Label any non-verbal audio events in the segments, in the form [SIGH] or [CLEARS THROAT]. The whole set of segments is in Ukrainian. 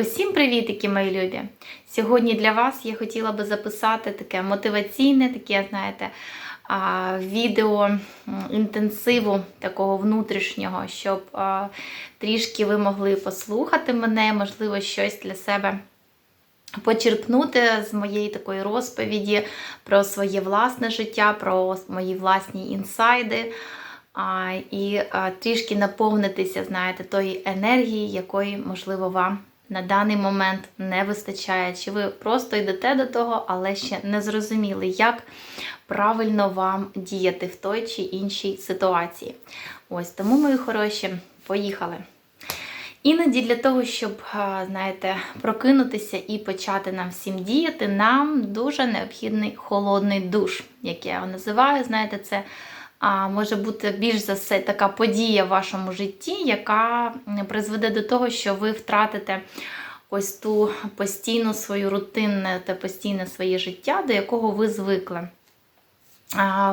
Усім привітики, мої любі! Сьогодні для вас я хотіла би записати таке мотиваційне, таке, знаєте, відео інтенсиву такого внутрішнього, щоб трішки ви могли послухати мене, можливо, щось для себе почерпнути з моєї такої розповіді про своє власне життя, про мої власні інсайди. І трішки наповнитися, знаєте, тої енергії, якої, можливо, вам на даний момент не вистачає. Чи ви просто йдете до того, але ще не зрозуміли, як правильно вам діяти в той чи іншій ситуації. Ось тому, мої хороші, поїхали. Іноді для того, щоб, знаєте, прокинутися і почати нам всім діяти, нам дуже необхідний холодний душ, як я його називаю. Знаєте, це а, може бути більш за все така подія в вашому житті, яка призведе до того, що ви втратите ось ту постійну свою рутинне та постійне своє життя, до якого ви звикли.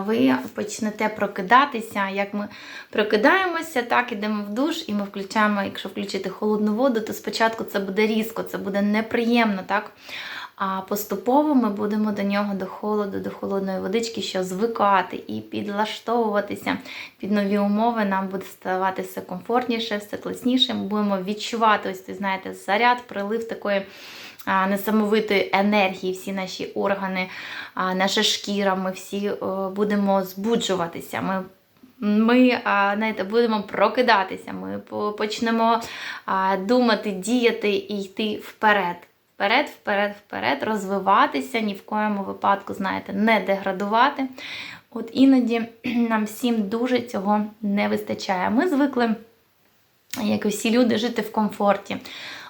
Ви почнете прокидатися. Як ми прокидаємося, так ідемо в душ, і ми включаємо, якщо включити холодну воду, то спочатку це буде різко, це буде неприємно, так? А поступово ми будемо до нього, до холоду, до холодної водички, що звикати і підлаштовуватися під нові умови. Нам буде ставати все комфортніше, все класніше. Ми будемо відчувати ось, ви знаєте, заряд, прилив такої несамовитої енергії, всі наші органи, наша шкіра, ми всі будемо збуджуватися. Ми ми знаєте, будемо прокидатися, ми почнемо думати, діяти і йти вперед. Вперед, вперед, вперед, розвиватися, ні в коєму випадку, знаєте, не деградувати. От іноді [CLEARS THROAT] нам всім дуже цього не вистачає. Ми звикли, як і всі люди, жити в комфорті.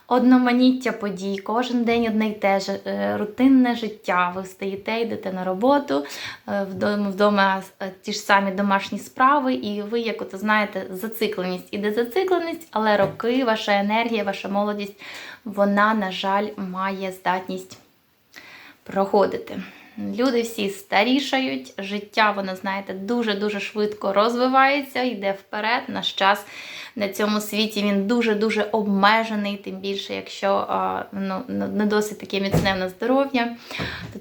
Одноманіття подій, кожен день одне й те ж, е, рутинне життя. Ви встаєте, йдете на роботу, е, вдома, вдома е, ті ж самі домашні справи, і ви, як ото знаєте, зацикленість. Іде зацикленість, але роки, ваша енергія, ваша молодість, вона, на жаль, має здатність проходити. Люди всі старішають, життя, воно, знаєте, дуже-дуже швидко розвивається, йде вперед. Наш час на цьому світі він дуже-дуже обмежений, тим більше, якщо ну, не досить таке міцне в здоров'я,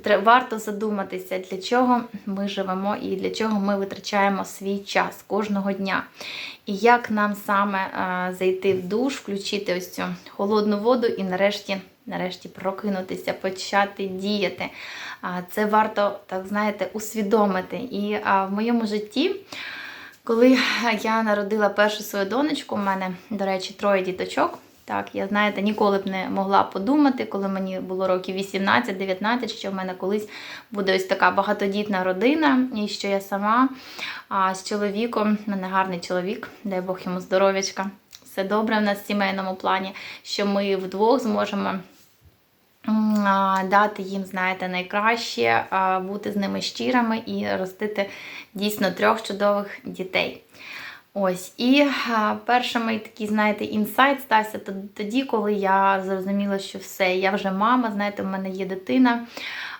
то варто задуматися, для чого ми живемо і для чого ми витрачаємо свій час кожного дня. І як нам саме а, зайти в душ, включити ось цю холодну воду і нарешті, нарешті прокинутися, почати діяти. Це варто, так знаєте, усвідомити. І в моєму житті. Коли я народила першу свою донечку, у мене, до речі, троє діточок. Так, я знаєте, ніколи б не могла подумати, коли мені було років 18-19, що в мене колись буде ось така багатодітна родина, і що я сама а, з чоловіком, в мене гарний чоловік, дай Бог йому здоров'ячка. Все добре в нас в сімейному плані, що ми вдвох зможемо дати їм, знаєте, найкраще, бути з ними щирими і ростити дійсно трьох чудових дітей. Ось, і перший мій такий, знаєте, інсайт стався тоді, коли я зрозуміла, що все, я вже мама, знаєте, в мене є дитина.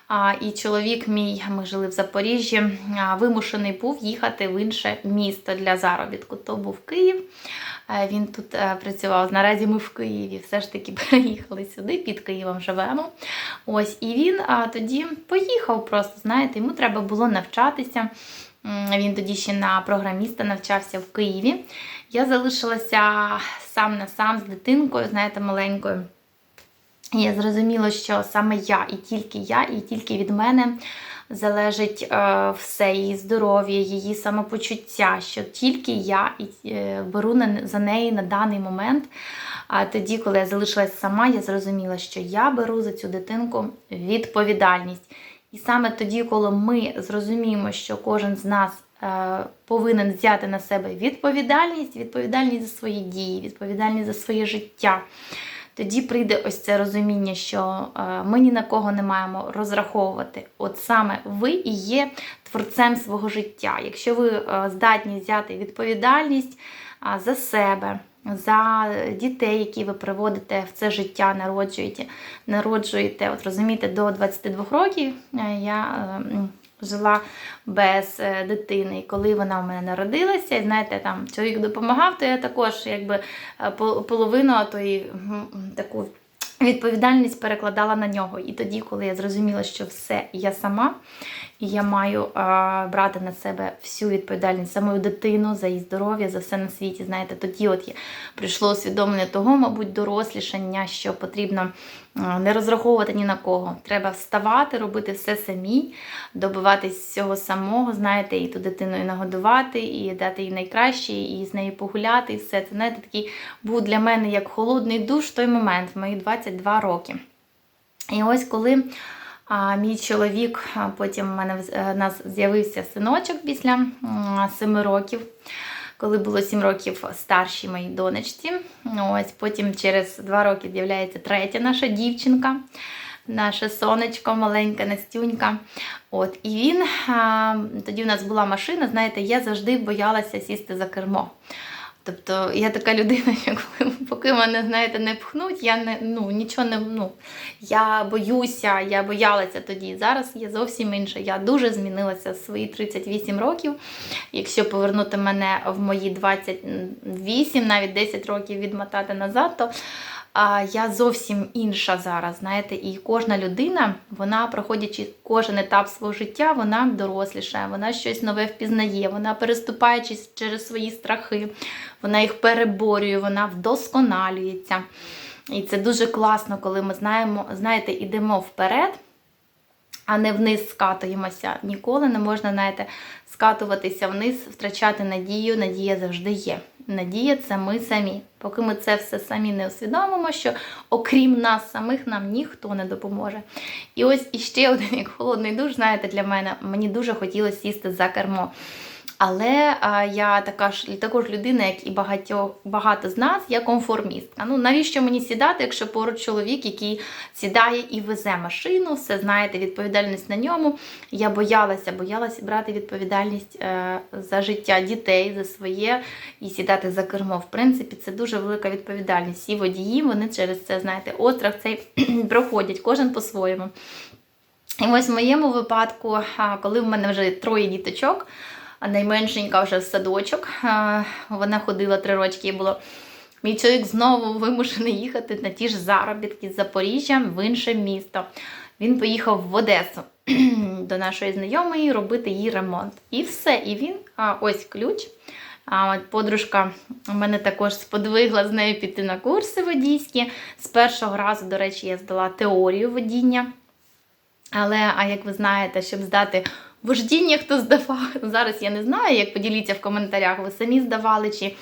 А, і чоловік мій, ми жили в Запоріжжі, вимушений був їхати в інше місто для заробітку. То був Київ. Він тут е, працював. Наразі ми в Києві все ж таки [LAUGHS] переїхали сюди, під Києвом живемо. Ось, і він тоді поїхав просто, знаєте, йому треба було навчатися. Він тоді ще на програміста навчався в Києві. Я залишилася сам на сам з дитинкою, знаєте, маленькою. І я зрозуміла, що саме я і тільки я, і тільки від мене залежить е, все її здоров'я, її самопочуття, що тільки я е, беру на, за неї на даний момент. А тоді, коли я залишилась сама, я зрозуміла, що я беру за цю дитинку відповідальність. І саме тоді, коли ми зрозуміємо, що кожен з нас е, повинен взяти на себе відповідальність, відповідальність за свої дії, відповідальність за своє життя. Тоді прийде ось це розуміння, що е, ми ні на кого не маємо розраховувати. От саме ви і є творцем свого життя. Якщо ви е, здатні взяти відповідальність за себе, за дітей, які ви приводите в це життя, народжуєте, народжуєте, от розумієте, до 22 років е, я е, жила без е, дитини. І коли вона у мене народилася, і знаєте, там чоловік допомагав, то я також якби половину тої таку відповідальність перекладала на нього. І тоді, коли я зрозуміла, що все я сама, і я маю а, брати на себе всю відповідальність за мою дитину, за її здоров'я, за все на світі. Знаєте, тоді от є, прийшло усвідомлення того, мабуть, дорослішання, що потрібно не розраховувати ні на кого. Треба вставати, робити все самі, добиватись всього самого, знаєте, і ту дитину і нагодувати, і дати їй найкраще, і з нею погуляти, і все це. Знаєте, такий був для мене як холодний душ в той момент, в мої 22 роки. І ось коли а, мій чоловік, потім в мене е, в нас з'явився синочок після семи років, коли було сім років старшій моїй донечці. Ось потім через два роки з'являється третя наша дівчинка. Наше сонечко, маленька Настюнька. От, і він тоді у нас була машина, знаєте, я завжди боялася сісти за кермо. Тобто я така людина, [LAUGHS] що коли- поки мене, знаєте, не пхнуть, я не ну нічого не ну я боюся, я боялася тоді. Зараз я зовсім інша. Я дуже змінилася в свої 38 років. Якщо повернути мене в мої 28, навіть 10 років відмотати назад, то я зовсім інша зараз. Знаєте, і кожна людина, вона проходячи кожен етап свого життя, вона дорослішає, вона щось нове впізнає, вона переступаючись через свої страхи, вона їх переборює, вона вдосконалюється. І це дуже класно, коли ми знаємо, знаєте, ідемо вперед, а не вниз скатуємося. Ніколи не можна, знаєте, скатуватися вниз, втрачати надію. Надія завжди є. Надія це ми самі. Поки ми це все самі не усвідомимо, що окрім нас самих нам ніхто не допоможе. І ось іще один як холодний душ, знаєте, для мене мені дуже хотілося сісти за кермо. Але а, я така ж також людина, як і багатьох багато з нас, я конформістка. Ну навіщо мені сідати, якщо поруч чоловік, який сідає і везе машину, все знаєте, відповідальність на ньому. Я боялася, боялася брати відповідальність е, за життя дітей, за своє і сідати за кермо. В принципі, це дуже велика відповідальність. Всі водії вони через це, знаєте, острах цей [CLEARS THROAT] проходять, кожен по-своєму. І ось в моєму випадку, коли в мене вже троє діточок, найменшенька вже в садочок, вона ходила три рочки і було. Мій чоловік знову вимушений їхати на ті ж заробітки з Запоріжжя в інше місто. Він поїхав в Одесу [CLEARS THROAT] до нашої знайомої робити їй ремонт. І все. І він, а, ось ключ. А подружка мене також сподвигла з нею піти на курси водійські. З першого разу, до речі, я здала теорію водіння. Але, а як ви знаєте, щоб здати вождіння, хто здавав, зараз я не знаю, як поділіться в коментарях, ви самі здавали чи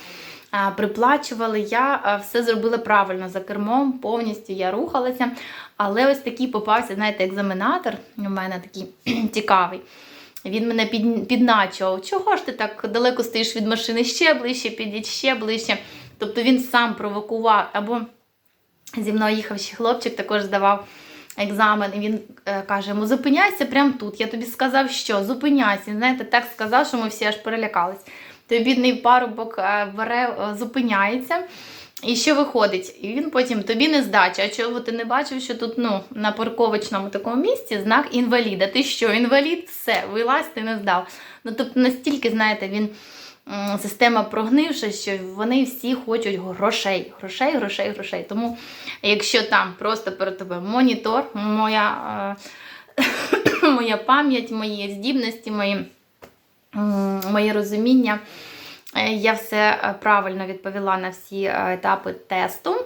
приплачували. Я все зробила правильно за кермом, повністю я рухалася. Але ось такий попався, знаєте, екзаменатор у мене такий [CLEARS THROAT] цікавий. Він мене під, підначував, чого ж ти так далеко стоїш від машини, ще ближче, підіть ще ближче. Тобто він сам провокував, або зі мною їхав ще хлопчик, також здавав екзамен, і він е, каже: йому зупиняйся прямо тут. Я тобі сказав, що зупиняйся. Знаєте, так сказав, що ми всі аж перелякались. Той бідний парубок е, бере, е, зупиняється. І що виходить? І він потім тобі не здача. А чого ти не бачив, що тут ну, на парковочному такому місці знак інваліда? Ти що, інвалід? Все, вилазь, ти не здав. Ну тобто настільки, знаєте, він система прогнивша, що вони всі хочуть грошей, грошей, грошей, грошей. Тому якщо там просто перед тобою монітор, моя, е, [COUGHS] моя пам'ять, мої здібності, мої, моє розуміння. Е, Я все е, правильно відповіла на всі етапи тесту.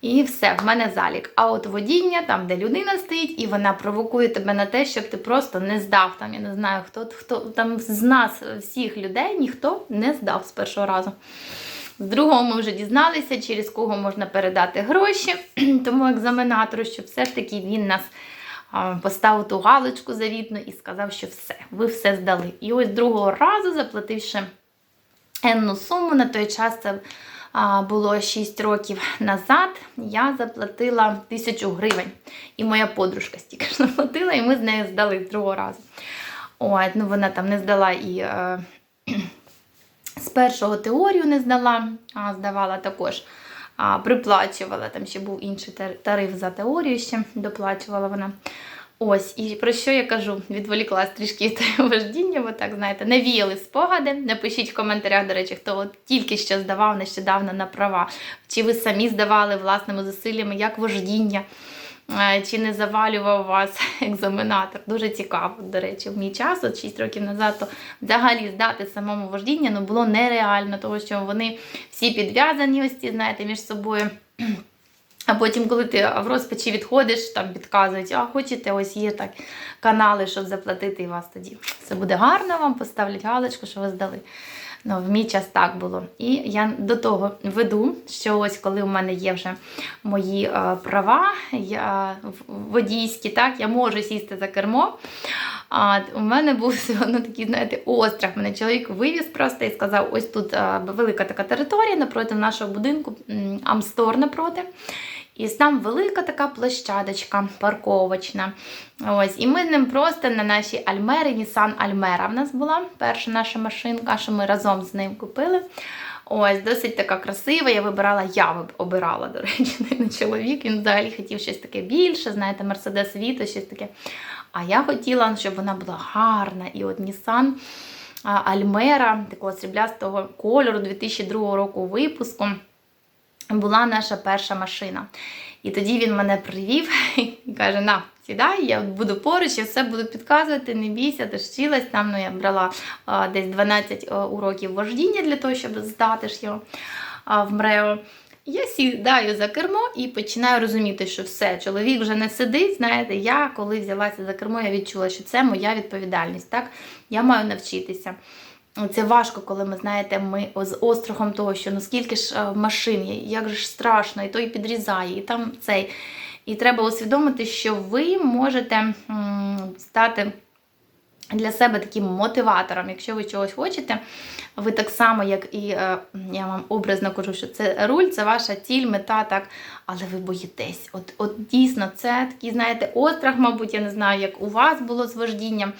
І все, в мене залік. А от водіння, там, де людина стоїть, і вона провокує тебе на те, щоб ти просто не здав. Там, я не знаю, хто, хто там з нас, всіх людей, ніхто не здав з першого разу. З другого ми вже дізналися, через кого можна передати гроші [CLEARS THROAT] тому екзаменатору, що все ж таки він нас поставив ту галочку завітну і сказав, що все, ви все здали. І ось другого разу, заплативши енну суму, на той час це було 6 років назад, я заплатила тисячу гривень. І моя подружка стільки ж заплатила, і ми з нею здали з другого разу. От, ну вона там не здала і е, з першого теорію не здала, а здавала також. А, приплачувала, там ще був інший тариф за теорію, ще доплачувала вона. Ось, і про що я кажу? Відволіклась трішки від [LAUGHS] вождіння, бо так знаєте, навіяли спогади. Напишіть в коментарях, до речі, хто от тільки що здавав нещодавно на права, чи ви самі здавали власними зусиллями, як вождіння, е, чи не завалював вас [LAUGHS] екзаменатор. Дуже цікаво, до речі, в мій час, от 6 років назад, то взагалі здати самому вождіння ну, було нереально, тому що вони всі підв'язані, ось ці, знаєте, між собою. А потім, коли ти в розпачі відходиш, там підказують, а хочете, ось є так канали, щоб заплатити і вас тоді. Все буде гарно, вам поставлять галочку, що ви здали. Ну, в мій час так було. І я до того веду, що ось коли у мене є вже мої е, права я, водійські, так, я можу сісти за кермо. А у мене був все одно такий, знаєте, острах. Мене чоловік вивіз просто і сказав: ось тут а, велика така територія напроти нашого будинку, Амстор напроти. І там велика така площадочка парковочна. Ось, і ми ним просто на нашій Альмері, Nissan Альмера в нас була перша наша машинка, що ми разом з ним купили. Ось, досить така красива. Я вибирала, я обирала, до речі, [LAUGHS] не чоловік. Він взагалі хотів щось таке більше, знаєте, Мерседес Віто, щось таке. А я хотіла, щоб вона була гарна. І от Nissan Альмера, такого сріблястого кольору 2002 року випуску, була наша перша машина. І тоді він мене привів і каже: На, сідай, я буду поруч, я все буду підказувати, не бійся, ти ж вчилась. Там ну, я брала а, десь 12 а, уроків вождіння для того, щоб здати ж його а, в МРЕО. Я сідаю за кермо і починаю розуміти, що все, чоловік вже не сидить. Знаєте, я коли взялася за кермо, я відчула, що це моя відповідальність. Так, я маю навчитися. Це важко, коли ми знаєте, ми з острахом того, що ну скільки ж в машин є, як же ж страшно, і той підрізає, і там цей. І треба усвідомити, що ви можете стати для себе таким мотиватором. Якщо ви чогось хочете, ви так само, як і е, я вам образно кажу, що це руль, це ваша ціль, мета, так, але ви боїтесь. От, от дійсно, це такий, знаєте, острах, мабуть, я не знаю, як у вас було з вождінням.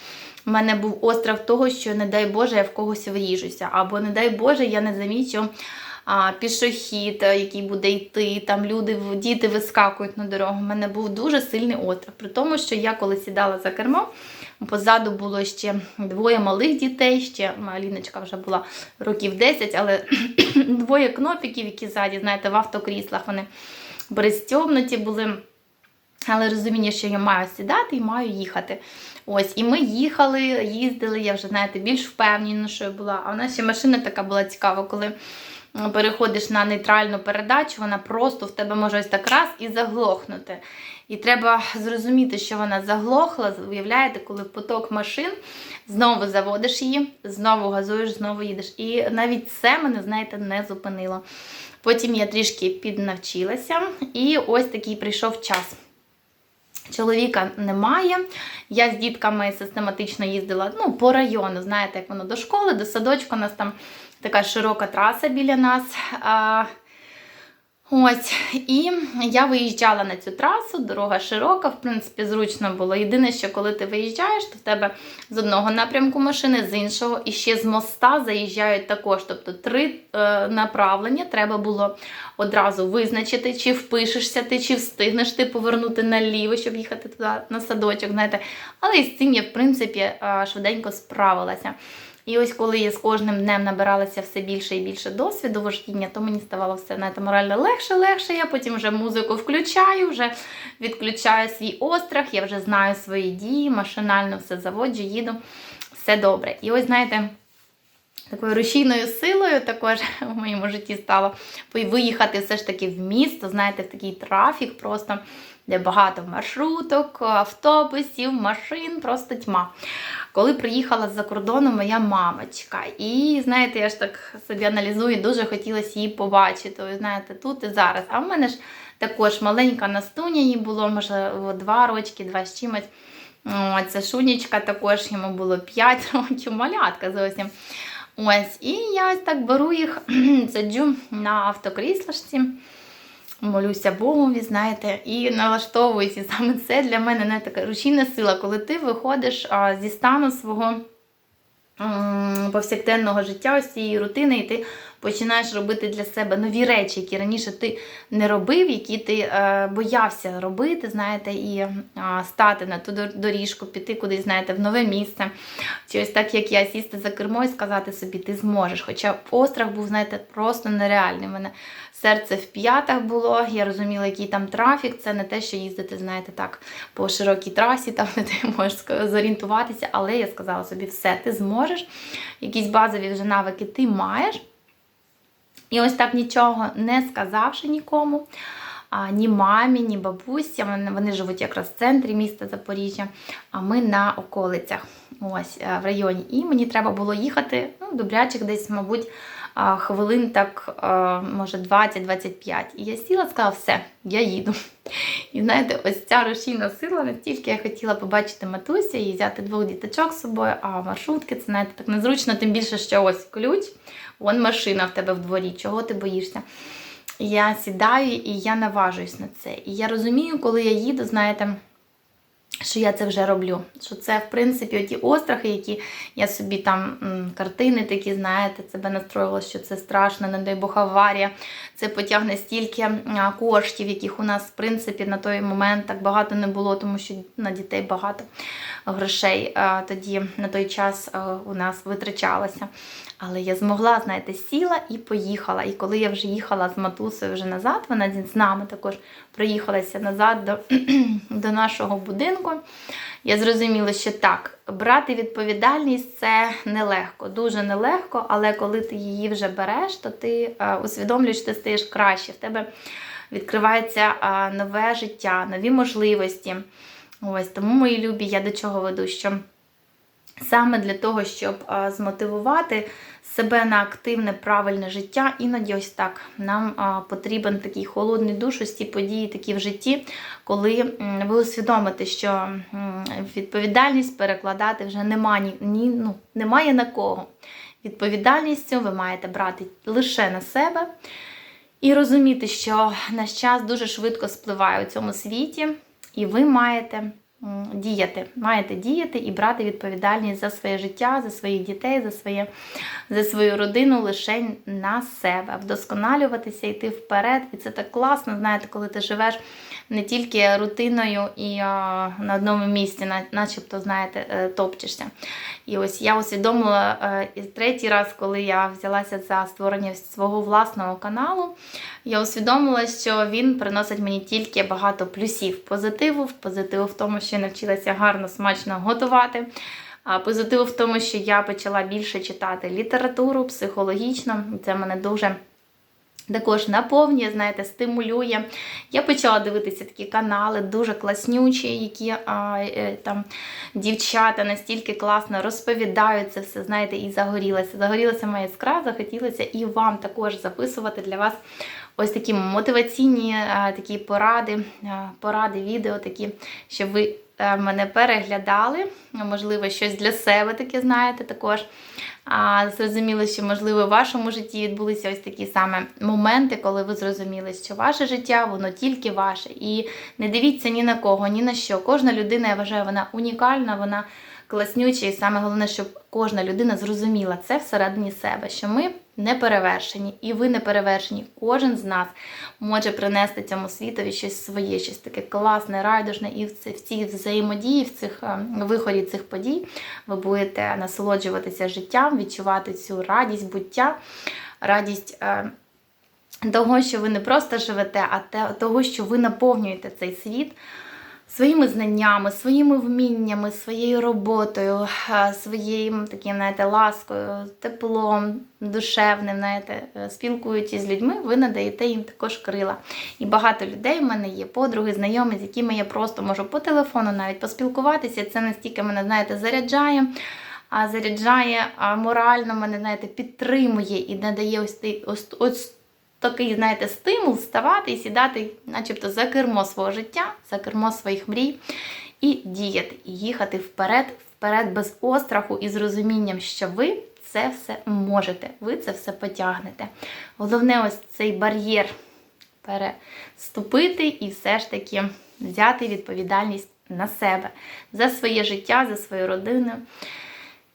У мене був острах того, що, не дай Боже, я в когось вріжуся, або, не дай Боже, я не замічу а, пішохід, е, який буде йти, там люди, діти вискакують на дорогу. У мене був дуже сильний острах. При тому, що я коли сідала за кермо, позаду було ще двоє малих дітей, ще Аліночка вже була років 10, але [CLEARS THROAT] двоє кнопіків, які ззаді, знаєте, в автокріслах вони пристьобнуті були. Але розуміння, що я маю сідати і маю їхати. Ось, і ми їхали, їздили, я вже, знаєте, більш впевнена, що я була. А в нас ще машина така була цікава, коли переходиш на нейтральну передачу, вона просто в тебе може ось так раз і заглохнути. І треба зрозуміти, що вона заглохла. Уявляєте, коли поток машин, знову заводиш її, знову газуєш, знову їдеш. І навіть це мене, знаєте, не зупинило. Потім я трішки піднавчилася, і ось такий прийшов час. Чоловіка немає. Я з дітками систематично їздила ну, по району, знаєте, як воно до школи, до садочку. У нас там така широка траса біля нас. Ось. І я виїжджала на цю трасу, дорога широка, в принципі, зручно було. Єдине, що коли ти виїжджаєш, то в тебе з одного напрямку машини, з іншого, і ще з моста заїжджають також. Тобто три е, направлення треба було одразу визначити, чи впишешся ти, чи встигнеш ти повернути наліво, щоб їхати туди на садочок. знаєте. Але і з цим я, в принципі, е, швиденько справилася. І ось коли я з кожним днем набиралася все більше і більше досвіду вождіння, то мені ставало все знаєте, морально легше, легше. Я потім вже музику включаю, вже відключаю свій острах, я вже знаю свої дії, машинально все заводжу, їду, все добре. І ось, знаєте, такою рушійною силою також [LAUGHS] в моєму житті стало виїхати все ж таки в місто, знаєте, в такий трафік просто, де багато маршруток, автобусів, машин, просто тьма. Коли приїхала з-за кордону моя мамочка, і знаєте, я ж так собі аналізую, дуже хотілося її побачити. Ви знаєте, тут і зараз. А в мене ж також маленька Настуня їй було, може, два рочки, два з чимось. Це Шунічка також йому було 5 [LAUGHS] років, малятка зовсім. Ось, і я ось так беру їх, [CLEARS THROAT] саджу на автокріслашці, молюся Богові, знаєте, і налаштовуюся. Саме це для мене не така рушійна сила, коли ти виходиш а, зі стану свого м, повсякденного життя, ось цієї рутини, і ти починаєш робити для себе нові речі, які раніше ти не робив, які ти е, боявся робити, знаєте, і е, стати на ту доріжку, піти кудись, знаєте, в нове місце. Чи ось так, як я сісти за кермо і сказати собі, ти зможеш. Хоча острах був, знаєте, просто нереальний. Мене серце в п'ятах було, я розуміла, який там трафік. Це не те, що їздити, знаєте, так, по широкій трасі, там [LAUGHS] де ти можеш зорієнтуватися. Але я сказала собі, все, ти зможеш. Якісь базові вже навики ти маєш. І ось так нічого не сказавши нікому, а, ні мамі, ні бабусі. Вони, вони живуть якраз в центрі міста Запоріжжя, а ми на околицях, ось е, в районі. І мені треба було їхати ну, добрячих десь, мабуть, хвилин так, може, 20-25. І я сіла, сказала, все, я їду. І знаєте, ось ця рушійна сила, настільки я хотіла побачити матуся і взяти двох діточок з собою, а маршрутки це знаєте, так незручно, тим більше, що ось ключ, вон машина в тебе в дворі, чого ти боїшся. Я сідаю і я наважуюсь на це. І я розумію, коли я їду, знаєте, що я це вже роблю. Що це, в принципі, ті острахи, які я собі там картини такі, знаєте, себе настроювала, що це страшно, не дай Бог аварія. Це потягне стільки коштів, яких у нас, в принципі, на той момент так багато не було, тому що на дітей багато грошей тоді на той час у нас витрачалося. Але я змогла, знаєте, сіла і поїхала. І коли я вже їхала з матусею вже назад, вона з нами також проїхалася назад до, [CLEARS THROAT] до нашого будинку. Я зрозуміла, що так, брати відповідальність це нелегко, дуже нелегко, але коли ти її вже береш, то ти е, усвідомлюєш, ти стаєш краще. В тебе відкривається е, нове життя, нові можливості. Ось тому, мої любі, я до чого веду, що саме для того, щоб змотивувати себе на активне, правильне життя, іноді ось так нам потрібен такий холодний душ, ось ті події такі в житті, коли ви усвідомите, що відповідальність перекладати вже нема, ні, ну, немає на кого. Відповідальністю ви маєте брати лише на себе. І розуміти, що наш час дуже швидко спливає у цьому світі, і ви маєте діяти. Маєте діяти і брати відповідальність за своє життя, за своїх дітей, за, своє, за свою родину лише на себе, вдосконалюватися, йти вперед. І це так класно, знаєте, коли ти живеш не тільки рутиною і а, на одному місці, на- начебто, знаєте, е, топчешся. І ось я усвідомила е, і третій раз, коли я взялася за створення свого власного каналу, я усвідомила, що він приносить мені тільки багато плюсів. Позитиву, позитиву в тому, що я навчилася гарно, смачно готувати. А позитиву в тому, що я почала більше читати літературу, психологічно. Це мене дуже також наповнює, знаєте, стимулює. Я почала дивитися такі канали, дуже класнючі, які а, е, там дівчата настільки класно розповідають це все, знаєте, і загорілася. Загорілася моя іскра, захотілося і вам також записувати для вас ось такі мотиваційні такі поради, поради, відео такі, щоб ви е, мене переглядали, можливо, щось для себе таке знаєте також. А зрозуміли, що можливо в вашому житті відбулися ось такі саме моменти, коли ви зрозуміли, що ваше життя воно тільки ваше. І не дивіться ні на кого, ні на що. Кожна людина, я вважаю, вона унікальна, вона класнюча, і саме головне, щоб кожна людина зрозуміла це всередині себе, що ми не перевершені, і ви не перевершені. Кожен з нас може принести цьому світові щось своє, щось таке класне, райдужне, і в ці- в цій взаємодії, в цих е, виході цих подій ви будете насолоджуватися життям, відчувати цю радість буття, радість. е, Того, що ви не просто живете, а того, що ви наповнюєте цей світ своїми знаннями, своїми вміннями, своєю роботою, е, своєю таким, знаєте, ласкою, теплом, душевним, знаєте, е, спілкуючись з людьми, ви надаєте їм також крила. І багато людей в мене є, подруги, знайомі, з якими я просто можу по телефону навіть поспілкуватися. Це настільки мене, знаєте, заряджає. А заряджає а морально мене, знаєте, підтримує і надає ось, ти- ось, ось такий, знаєте, стимул вставати і сідати, начебто, за кермо свого життя, за кермо своїх мрій, і діяти, і їхати вперед, вперед без остраху і з розумінням, що ви це все можете, ви це все потягнете. Головне, ось цей бар'єр переступити і все ж таки взяти відповідальність на себе за своє життя, за свою родину.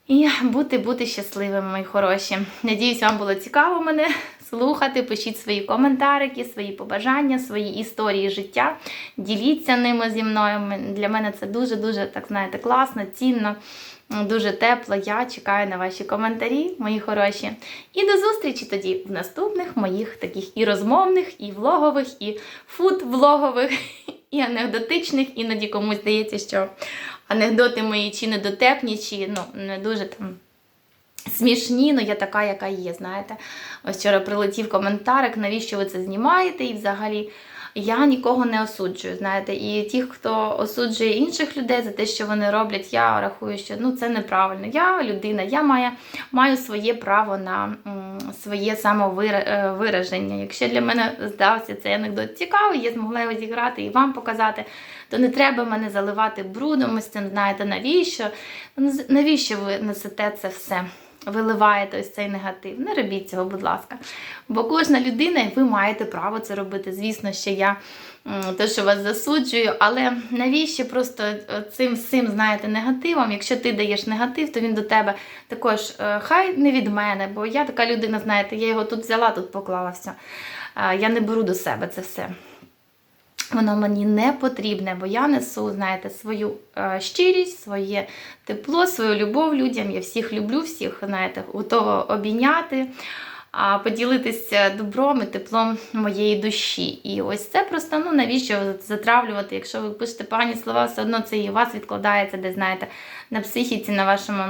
І бути, бути щасливими, мої хороші. Надіюсь, вам було цікаво мене слухати. Пишіть свої коментарики, свої побажання, свої історії життя. Діліться ними зі мною. Для мене це дуже-дуже, так знаєте, класно, цінно, дуже тепло. Я чекаю на ваші коментарі, мої хороші. І до зустрічі тоді в наступних моїх таких і розмовних, і влогових, і фуд-влогових, [LAUGHS] і анекдотичних. Іноді комусь здається, що анекдоти мої чи недотепні, чи ну, не дуже там смішні, ну я така, яка є, знаєте. Ось вчора прилетів коментарик, навіщо ви це знімаєте? І взагалі я нікого не осуджую, знаєте. І ті, хто осуджує інших людей за те, що вони роблять, я рахую, що ну, це неправильно. Я людина, я маю, маю своє право на м, своє самовираження. Якщо для мене здався цей анекдот цікавий, я змогла його зіграти і вам показати, то не треба мене заливати брудом ось цим, знаєте, навіщо? Навіщо ви несете це все? Виливаєте ось цей негатив. Не робіть цього, будь ласка. Бо кожна людина, і ви маєте право це робити. Звісно, що я те, що вас засуджую, але навіщо просто е, цим всім, знаєте, негативом? Якщо ти даєш негатив, то він до тебе також е, хай не від мене, бо я така людина, знаєте, я його тут взяла, тут поклала все. Я не беру до себе це все. Воно мені не потрібне, бо я несу, знаєте, свою е, щирість, своє тепло, свою любов людям. Я всіх люблю, всіх, знаєте, готова обійняти, поділитися добром і теплом моєї душі. І ось це просто ну навіщо затравлювати, якщо ви пишете погані слова, все одно це і у вас відкладається, де знаєте, на психіці, на вашому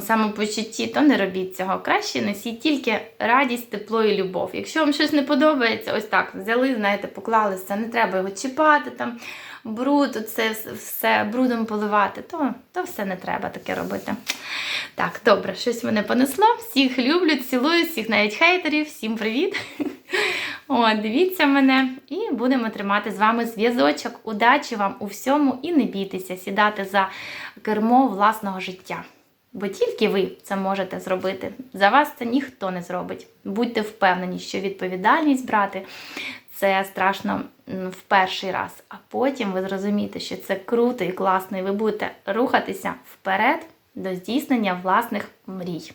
самопочутті, то не робіть цього. Краще несіть тільки радість, тепло і любов. Якщо вам щось не подобається, ось так взяли, знаєте, поклали все, не треба його чіпати там. Бруд, це все брудом поливати, то, то все не треба таке робити. Так, добре, щось мене понесло. Всіх люблю, цілую, всіх навіть хейтерів, всім привіт. [LAUGHS] О, дивіться мене і будемо тримати з вами зв'язочок. Удачі вам у всьому і не бійтеся сідати за кермо власного життя. Бо тільки ви це можете зробити. За вас це ніхто не зробить. Будьте впевнені, що відповідальність брати це страшно в перший раз, а потім ви зрозумієте, що це круто і класно, і ви будете рухатися вперед до здійснення власних мрій.